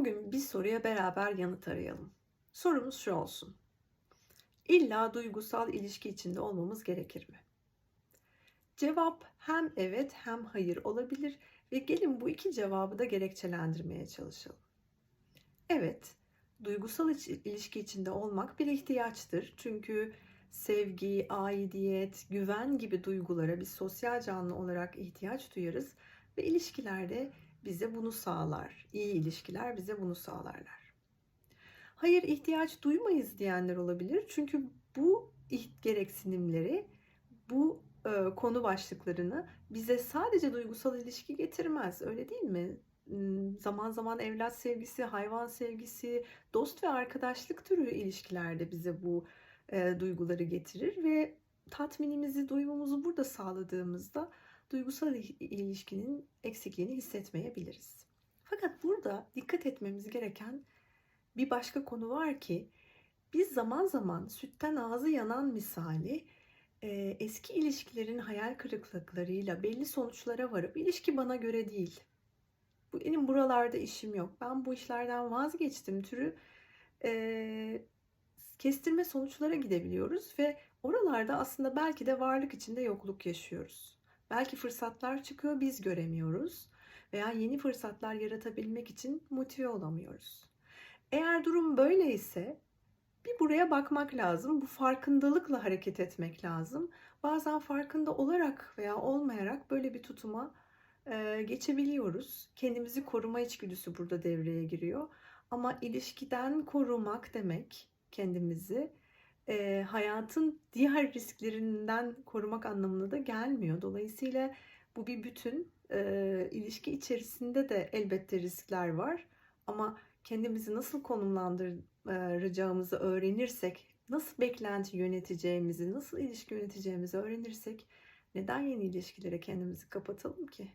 Bugün bir soruya beraber yanıt arayalım. Sorumuz şu olsun. İlla duygusal ilişki içinde olmamız gerekir mi? Cevap hem evet hem hayır olabilir ve gelin bu iki cevabı da gerekçelendirmeye çalışalım. Evet, duygusal ilişki içinde olmak bir ihtiyaçtır. Çünkü sevgi, aidiyet, güven gibi duygulara biz sosyal canlı olarak ihtiyaç duyarız ve ilişkilerde bize bunu sağlar. İyi ilişkiler bize bunu sağlarlar. Hayır ihtiyaç duymayız diyenler olabilir. Çünkü bu gereksinimleri, bu e, konu başlıklarını bize sadece duygusal ilişki getirmez. Öyle değil mi? Hmm, Zaman zaman evlat sevgisi, hayvan sevgisi, dost ve arkadaşlık türü ilişkilerde bize bu e, duyguları getirir ve tatminimizi, doyumumuzu burada sağladığımızda duygusal il- ilişkinin eksikliğini hissetmeyebiliriz. Fakat burada dikkat etmemiz gereken bir başka konu var ki biz zaman zaman sütten ağzı yanan misali e, eski ilişkilerin hayal kırıklıklarıyla belli sonuçlara varıp ilişki bana göre değil. Benim buralarda işim yok. Ben bu işlerden vazgeçtim türü e, kestirme sonuçlara gidebiliyoruz ve oralarda aslında belki de varlık içinde yokluk yaşıyoruz. Belki fırsatlar çıkıyor biz göremiyoruz veya yeni fırsatlar yaratabilmek için motive olamıyoruz. Eğer durum böyleyse bir buraya bakmak lazım. Bu farkındalıkla hareket etmek lazım. Bazen farkında olarak veya olmayarak böyle bir tutuma e, geçebiliyoruz. Kendimizi koruma içgüdüsü burada devreye giriyor. Ama ilişkiden korumak demek kendimizi e, hayatın diğer risklerinden korumak anlamına da gelmiyor. Dolayısıyla bu bir bütün. E, ilişki içerisinde de elbette riskler var. Ama kendimizi nasıl konumlandıracağımızı öğrenirsek, nasıl beklenti yöneteceğimizi, nasıl ilişki yöneteceğimizi öğrenirsek neden yeni ilişkilere kendimizi kapatalım ki?